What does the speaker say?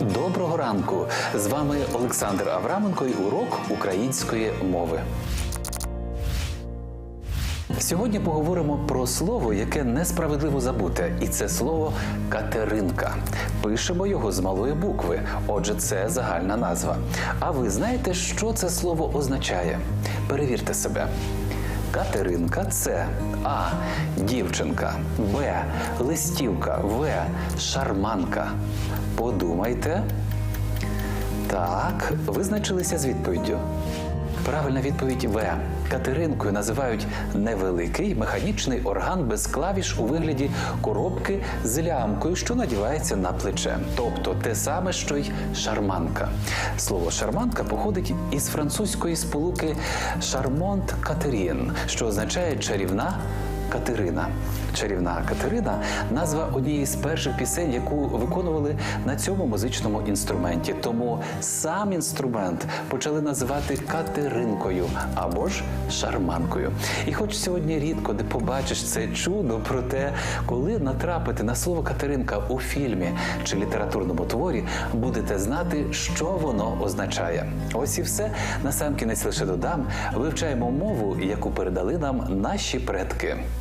Доброго ранку! З вами Олександр Авраменко і урок української мови. Сьогодні поговоримо про слово, яке несправедливо забуте, і це слово Катеринка. Пишемо його з малої букви, отже, це загальна назва. А ви знаєте, що це слово означає? Перевірте себе. Катеринка це А. Дівчинка, Б. Листівка, В. Шарманка. Подумайте. Так, визначилися з відповіддю. Правильна відповідь В. Катеринкою називають невеликий механічний орган без клавіш у вигляді коробки з лямкою, що надівається на плече. Тобто те саме, що й шарманка. Слово шарманка походить із французької сполуки шармонт Катерін, що означає чарівна Катерина. Чарівна Катерина назва однієї з перших пісень, яку виконували на цьому музичному інструменті. Тому сам інструмент почали називати Катеринкою або ж шарманкою. І хоч сьогодні рідко де побачиш це чудо, проте коли натрапити на слово Катеринка у фільмі чи літературному творі, будете знати, що воно означає. Ось і все. Насамкінець лише додам. Вивчаємо мову, яку передали нам наші предки.